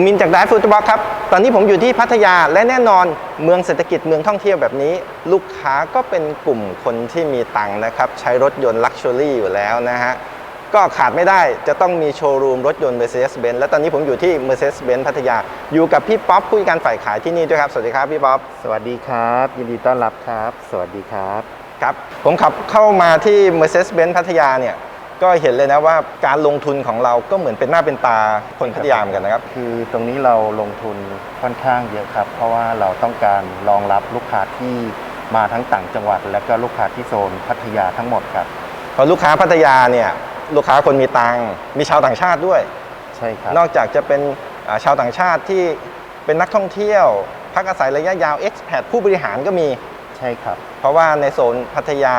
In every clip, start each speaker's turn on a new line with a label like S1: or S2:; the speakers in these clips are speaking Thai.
S1: ผมมินจากไดฟู้ดบ็อกครับ ตอนนี้ผมอยู่ที่พัทยาและแน่นอนเมืองเศรษฐกิจเมืองท่องเที่ยวแบบนี้ ลูกค้าก็เป็นกลุ่มคนที่มีตังค์นะครับ ใช้รถยนต์ลักชัวรี่อยู่แล้วนะฮะ ก็ขาดไม่ได้จะต้องมีโชว์รูมรถยนต์ Mercedes-Benz และตอนนี้ผมอยู่ที่ Mercedes-Benz พัทยา อยู่กับพี่ป๊อปผู้จัดการฝ่ายขายที่นี่ด้วยครับ สวัสดีครับพี่ป๊อป
S2: สวัสดีครับ ยินดีต้อนรับครับ สวัสดีครับ
S1: ครับ ผมขับเข้ามาที่ Mercedes-Benz พัทยาเนี่ย ก็เห็นเลยนะว่าการลงทุนของเราก็เหมือนเป็นหน้าเป็นตาคนพัทยาเหมือนกันนะครับ
S2: คือตรงนี้เราลงทุนค่อนข้างเยอะครับ เพราะว่าเราต้องการรองรับลูกค้าที่มาทั้งต่างจังหวัด และก็ลูกค้าที่โซนพัทยาทั้งหมดครับ
S1: เพราะลูกค้าพัทยาเนี่ยลูกค้าคนมีตังค์มีชาวต่างชาติด้วย
S2: ใช่ครับ
S1: นอกจากจะเป็นอ่าชาวต่างชาติที่เป็นนักท่องเที่ยว พักอาศัยระยะยาว expat ผู้บริหารก็มี
S2: ใช่ครับ
S1: เพราะว่าในโซนพัทยา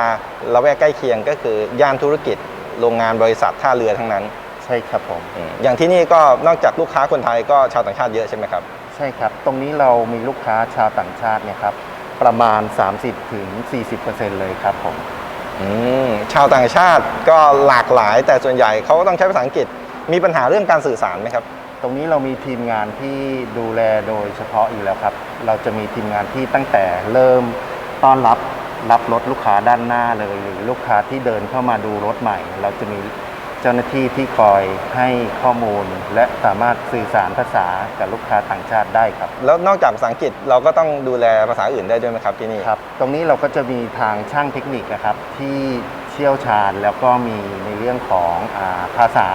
S1: ละแวกใกล้เคียงก็คือย่านธุรกิจ โรงงานบริษัทท่าเรือทั้งนั้น
S2: ใช่ครับผม
S1: อืมอย่างที่นี่ก็นอกจากลูกค้าคนไทยก็ชาวต่างชาติเยอะใช่ไหมครับ
S2: ใช่ครับ ตรงนี้เรามีลูกค้าชาวต่างชาติเนี่ยครับประมาณ 30ถึง40%เลยครับผม
S1: อืมชาวต่างชาติก็หลากหลาย แต่ส่วนใหญ่เขาก็ต้องใช้ภาษาอังกฤษ มีปัญหาเรื่องการสื่อสารไหมครับ
S2: ตรงนี้เรามีทีมงานที่ดูแลโดยเฉพาะอยู่แล้วครับ เราจะมีทีมงานที่ตั้งแต่เริ่มต้อนรับ รับรถลูกค้าด้านหน้าเลย หรือลูกค้าที่เดินเข้ามาดูรถใหม่ เราจะมีเจ้าหน้าที่ที่คอยให้ข้อมูล และสามารถสื่อสารภาษากับลูกค้าต่างชาติได้ครับ
S1: แล้วนอกจากภาษาอังกฤษเราก็ต้องดูแลภาษาอื่นได้ด้วยไหมครับที่นี่
S2: ครับตรงนี้เราก็จะมีทางช่างเทคนิคนะครับที่เชี่ยวชาญแล้วก็มีในเรื่องของอาภาษา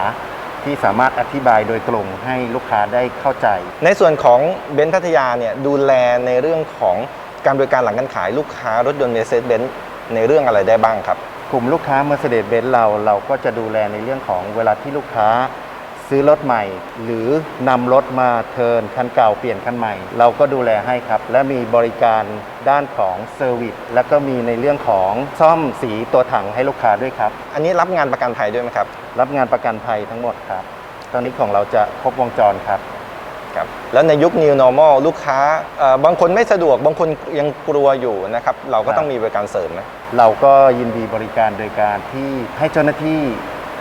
S2: ที่สามารถอธิบายโดยตรงให้ลูกค้าได้เข้าใจ
S1: ในส่วนของเบนซ์พัทยาเนี่ยดูแลในเรื่องของ การบริการหลังการขายลูกค้ารถยนต์ Mercedes-Benz ในเรื่องอะไรได้บ้างครับ
S2: กลุ่มลูกค้า Mercedes-Benz เราเราก็จะดูแลในเรื่องของเวลาที่ลูกค้าซื้อรถใหม่ หรือนำรถมาเทินคันเก่าเปลี่ยนคันใหม่ เราก็ดูแลให้ครับ และมีบริการด้านของเซอร์วิสแล้วก็มีในเรื่องของซ่อมสีตัวถังให้ลูกค้าด้วยครับ
S1: อันนี้รับงานประกันภัยด้วยไหมครับ
S2: รับงานประกันภัยทั้งหมดครับ ตอนนี้ของเราจะครบวงจรครับ
S1: ครับแล้วในยุค New Normal ลูกค้าเอ่อบางคนไม่สะดวก บางคนยังกลัวอยู่นะครับเราก็ต้องมีบริการเสริมไหม
S2: เราก็ยินดีบริการโดยการที่ให้เจ้าหน้าที่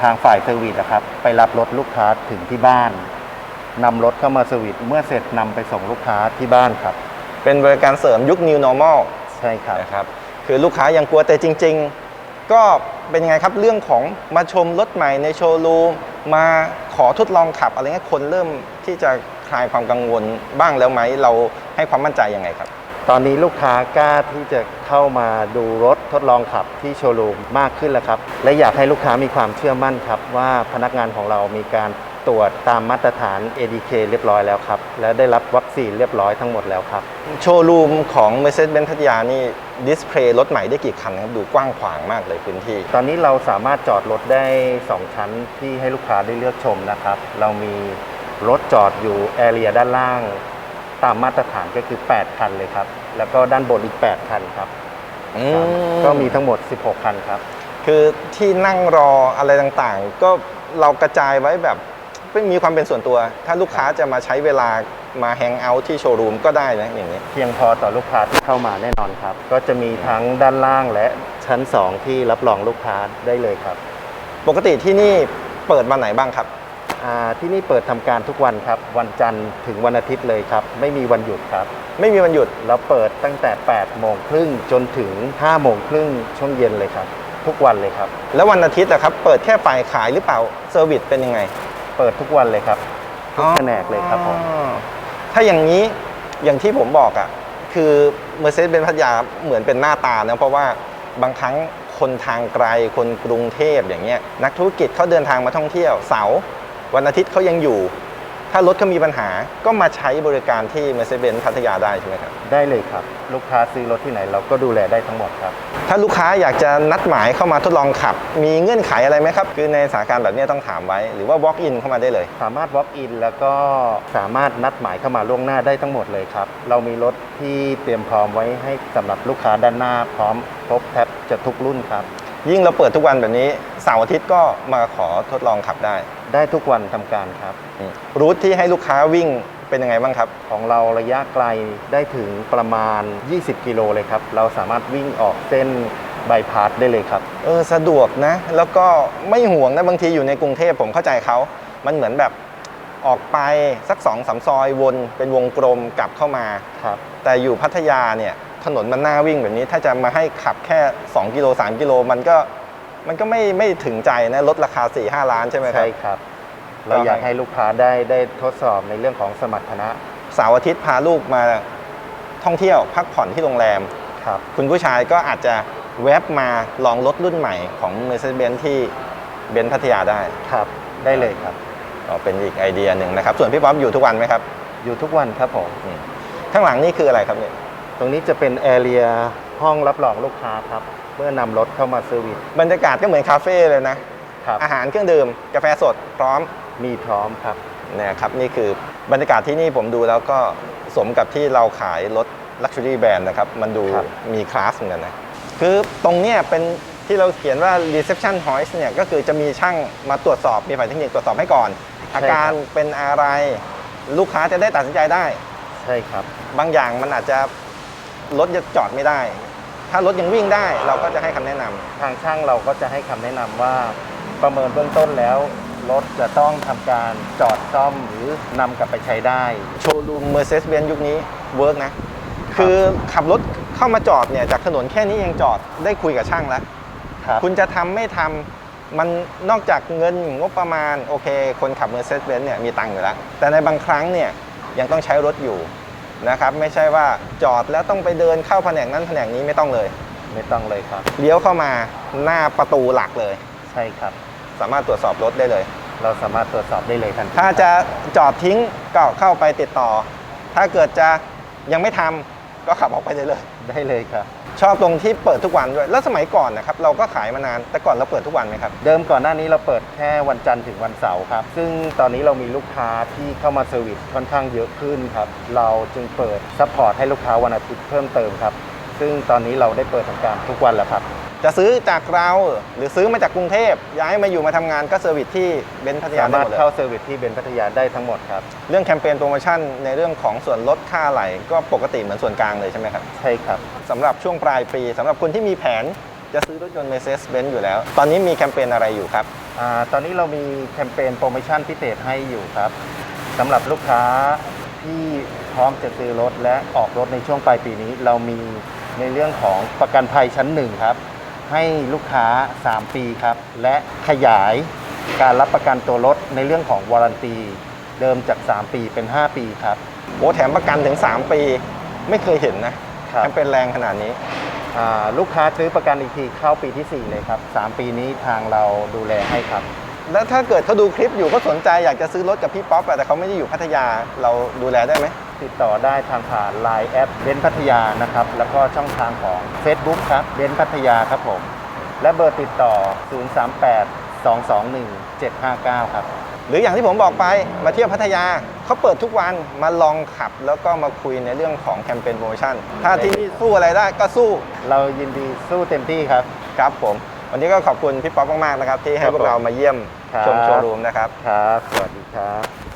S2: ทางฝ่ายเซอร์วิสนะครับไปรับรถลูกค้าถึงที่บ้านนำรถเข้ามาเซอร์วิสเมื่อเสร็จนำไปส่งลูกค้าที่บ้านครับ
S1: เป็นบริการเสริมยุค New Normal
S2: ใช่ครับ
S1: นะครับคือลูกค้ายังกลัวแต่จริง ๆ ก็เป็นยังไงครับเรื่องของมาชมรถใหม่ในโชว์รูมมาขอทดลองขับอะไรเงี้ยคนเริ่มที่จะค ลายความกังวลบ้างแล้วไหมเราให้ความมั่นใจยังไงครับ
S2: ตอนนี้ลูกค้ากล้าที่จะเข้ามาดูรถทดลองขับที่โชว์รูมมากขึ้นแล้วครับ และอยากให้ลูกค้ามีความเชื่อมั่นครับ ว่าพนักงานของเรามีการตรวจตามมาตรฐาน ADK เรียบร้อยแล้วครับ และได้รับวัคซีนเรียบร้อยทั้งหมดแล้วครับ
S1: โชว์รูมของ Mercedes-Benz พัทยานี่ดิสเพลย์รถใหม่ได้กี่คันครับ ดูกว้างขวางมากเลยพื้นที่
S2: ตอนนี้เราสามารถจอดรถได้ 2 ชั้นที่ให้ลูกค้าได้เลือกชมนะครับ เรามี รถจอดอยู่แอเรียด้านล่าง ตามมาตรฐานก็คือ 8 คันเลยครับ แล้วก็ด้านบนอีก 8 คันครับ
S1: อื
S2: ก็มีทั้งหมด 16 คันครับ
S1: คือที่นั่งรออะไรต่างๆ ก็เรากระจายไว้แบบไม่มีความเป็นส่วนตัว ถ้าลูกค้าจะมาใช้เวลามาแฮงเอาท์ที่โชว์รูมก็ได้นะอย่างนี้
S2: เพียงพอต่อลูกค้าที่เข้ามาแน่นอนครับ ก็จะมีทั้งด้านล่างและชั้น 2 ที่รับรองลูกค้าได้เลยครับ
S1: ปกติที่นี่เปิดวันไหนบ้างครับ
S2: อ่า ที่นี่เปิดทำการทุกวันครับ วันจันทร์ถึงวันอาทิตย์เลยครับ ไม่มีวันหยุดครับ
S1: ไม่มีวันหยุด
S2: เราเปิดตั้งแต่ 8 โมงครึ่งจนถึง 5 โมงครึ่งช่วงเย็นเลยครับ ทุกวันเลยครับ
S1: แล้ววันอาทิตย์อะครับ เปิดแค่ฝ่ายขายหรือเปล่า เซอร์วิสเป็นยังไง
S2: เปิดทุกวันเลยครับทุกแผนกเลยครับผม
S1: อ๋อถ้าอย่างนี้อย่างที่ผมบอกอะคือ Mercedes-Benz พัทยาเหมือนเป็นหน้าตานะเพราะว่าบางครั้งคนทางไกลคนกรุงเทพอย่างเงี้ยนักธุรกิจเขาเดินทางมาท่องเที่ยวเสาร์ วันอาทิตย์เขายังอยู่ ถ้ารถเขามีปัญหาก็มาใช้บริการที่ Mercedes-Benz พัทยาได้ใช่ไหมครับ
S2: ได้เลยครับ ลูกค้าซื้อรถที่ไหนเราก็ดูแลได้ทั้งหมดครับ
S1: ถ้าลูกค้าอยากจะนัดหมายเข้ามาทดลองขับ มีเงื่อนไขอะไรไหมครับ คือในสถานการณ์แบบนี้ต้องถามไว้ หรือว่า walk in เข้ามาได้เลย
S2: สามารถ walk in แล้วก็สามารถนัดหมายเข้ามาล่วงหน้าได้ทั้งหมดเลยครับ เรามีรถที่เตรียมพร้อมไว้ให้สำหรับลูกค้าด้านหน้าพร้อมครบแทบจะทุกรุ่นครับ
S1: ยิ่งเราเปิดทุกวันแบบนี้เสาร์อาทิตย์ก็มาขอทดลองขับได้
S2: ได้ทุกวันทำการครับ
S1: อืมรูทที่ให้ลูกค้าวิ่งเป็นยังไงบ้างครับ
S2: ของเราระยะไกลได้ถึงประมาณ 20 กิโลเลยครับ เราสามารถวิ่งออกเส้นบายพาสได้เลยครับ
S1: เออสะดวกนะ แล้วก็ไม่ห่วงนะบางทีอยู่ในกรุงเทพผมเข้าใจเขา มันเหมือนแบบออกไปสักสองสามซอยวนเป็นวงกลมกลับเข้ามา
S2: ครับ
S1: แต่อยู่พัทยาเนี่ย ถนนมันน่าวิ่งแบบนี้ ถ้าจะมาให้ขับแค่ 2 กิโล3กิโลมันก็มันก็ไม่ไม่ถึงใจนะลดราคา4 5ล้านใช่ไหมครั
S2: ใช่
S1: บ
S2: ครับ เราอยากให้ลูกค้าได้ได้ทดสอบในเรื่องของสมรรถนะ
S1: เสาร์อาทิตย์พาลูกมาท่องเที่ยวพักผ่อนที่โรงแรม
S2: ครับ
S1: คุณผู้ชายก็อาจจะแวบมาลองรถรุ่นใหม่ของ Mercedes-Benz ที่เบนซ์พัทยาได้
S2: ครับ ได้เลยครับ
S1: ก็เป็นอีกไอเดียหนึ่งนะครับ ส่วนพี่ป๊อปอยู่ทุกวันไหมครับ
S2: อยู่ทุกวันครับผม
S1: อืมข้างหลังนี่คืออะไรครับเนี่ย
S2: ตรงนี้จะเป็นแอเรียห้องรับรองลูกค้าครับ เมื่อนำรถเข้ามาเซอร์วิส
S1: บรรยากาศก็เหมือนคาเฟ่เลยนะ
S2: ครับ
S1: อาหารเครื่องดื่ม กาแฟสดพร้อม
S2: มีพร้อมครับ
S1: นะครับนี่คือบรรยากาศที่นี่ผมดูแล้วก็สมกับที่เราขายรถ Luxury Brand นะครับ มันดู
S2: ครับ
S1: มีคลาสเหมือนกันนะ คือตรงเนี้ยเป็นที่เราเขียนว่า reception hoist เนี่ยก็คือจะมีช่างมาตรวจสอบ มีฝ่ายเทคนิคตรวจสอบให้ก่อน อาการเป็นอะไร ลูกค้าจะได้ตัดสินใจได้
S2: ใช่ครับ
S1: บางอย่างมันอาจจะ รถจะจอดไม่ได้ ถ้ารถยังวิ่งได้เราก็จะให้คำแนะนำ
S2: ทางช่างเราก็จะให้คำแนะนำว่าประเมินเบื้องต้นแล้วรถจะต้องทำการจอดซ่อมหรือนำกลับไปใช้ได้
S1: โชว์รูม Mercedes-Benz ยุคนี้เวิร์กนะ คือขับรถเข้ามาจอดเนี่ยจากถนนแค่นี้ยังจอดได้คุยกับช่างแล้ว
S2: ครับ
S1: คุณจะทำไม่ทำมันนอกจากเงินงบประมาณ โอเค คนขับ Mercedes-Benz เนี่ยมีตังค์อยู่แล้ว แต่ในบางครั้งเนี่ยยังต้องใช้รถอยู่ นะครับไม่ใช่ว่าจอดแล้วต้องไปเดินเข้าแผนกนั้นแผนกนี้ไม่ต้องเลย
S2: ไม่ต้องเลยครับ
S1: เลี้ยวเข้ามาหน้าประตูหลักเลย
S2: ใช่ครับ
S1: สามารถตรวจสอบรถได้เลย
S2: เราสามารถตรวจสอบได้เลยทันที
S1: ถ้าจะจอดทิ้งก็เข้าไปติดต่อ ถ้าเกิดจะยังไม่ทำ ก็ขับออกไปได้เลย
S2: ได้เลยครับ
S1: ชอบตรงที่เปิดทุกวันด้วย แล้วสมัยก่อนนะครับเราก็ขายมานาน แต่ก่อนเราเปิดทุกวันไหมครับ
S2: เดิมก่อนหน้านี้เราเปิดแค่วันจันทร์ถึงวันเสาร์ครับ ซึ่งตอนนี้เรามีลูกค้าที่เข้ามาเซอร์วิสค่อนข้างเยอะขึ้นครับ เราจึงเปิดซัพพอร์ตให้ลูกค้าวันอาทิตย์เพิ่มเติมครับ ซึ่งตอนนี้เราได้เปิดทำการทุกวันแล้วครับ
S1: จะซื้อจากเราหรือซื้อมาจากกรุงเทพย้ายมาอยู่มาทำงานก็เซอร์วิสที่เบนซ์พัทยา
S2: สา
S1: ได้
S2: มาร
S1: ห
S2: ถ
S1: มดเลย
S2: เข้าเซอร์วิสที่เบนซ์พัทยาได้ทั้งหมดครับ
S1: เรื่องแคมเปญโปรโมชั่นในเรื่องของส่วนลดค่าอะไหลก็ปกติเหมือนส่วนกลางเลยใช่ไหมครับ
S2: ใช่ครับ
S1: สำหรับช่วงปลายปีสำหรับคนที่มีแผนจะซื้อรถยนต์ Mercedes-Benz อยู่แล้ว ตอนนี้มีแคมเปญอะไรอยู่ครับ
S2: อาตอนนี้เรามีแคมเปญโปรโมชั่นพิเศษให้อยู่ครับสำหรับลูกค้าที่พร้อมจะซื้อรถและออกรถในช่วงปลายปีนี้ เรามีในเรื่องของประกันภัยชั้นหนึ่งครับ ให้ลูกค้า 3 ปีครับ และขยายการรับประกันตัวรถในเรื่องของวารันตี เดิมจาก 3 ปีเป็น 5 ปีครับ
S1: โอ้แถมประกันถึง 3 ปี ไม่เคยเห็นนะ
S2: ครับ
S1: แคมเปญแรงขนาดนี้
S2: อ่าลูกค้าซื้อประกันอีกทีเข้าปีที่ 4 เลยครับ 3 ปีนี้ทางเราดูแลให้ครับ
S1: แล้วถ้าเกิดเขาดูคลิปอยู่ก็สนใจอยากจะซื้อรถกับพี่ป๊อปอะแต่เขาไม่ได้อยู่พัทยาเราดูแลได้ไหม
S2: ติดต่อได้ทางผ่าน Line แอปเบนพัทยานะครับ แล้วก็ช่องทางของ Facebook ครับเบนพัทยาครับผม และเบอร์ติดต่อ 038 221 759 ครับ
S1: หรืออย่างที่ผมบอกไปมาเที่ยวพัทยาเขาเปิดทุกวันมาลองขับแล้วก็มาคุยในเรื่องของแคมเปญโปรโมชั่น ถ้าที่นี่สู้อะไรได้ก็สู้
S2: เรายินดีสู้เต็มที่ครับ
S1: ครับผม วันนี้ก็ขอบคุณพี่ป๊อปมากๆนะครับ ที่ให้
S2: ครับ
S1: พวกเรามาเยี่ยม
S2: ครับ
S1: ชมโชว์รูมนะครับ
S2: ครับ สวัสดีครับ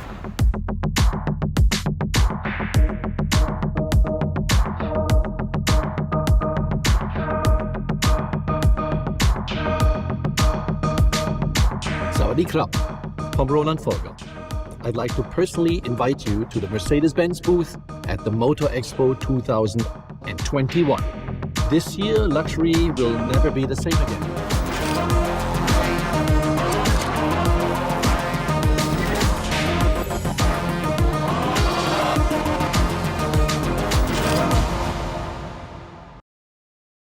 S3: Krap. I'm Roland Fogel. I'd like to personally invite you to the Mercedes-Benz booth at the Motor Expo 2021. This year, luxury will never be the same again.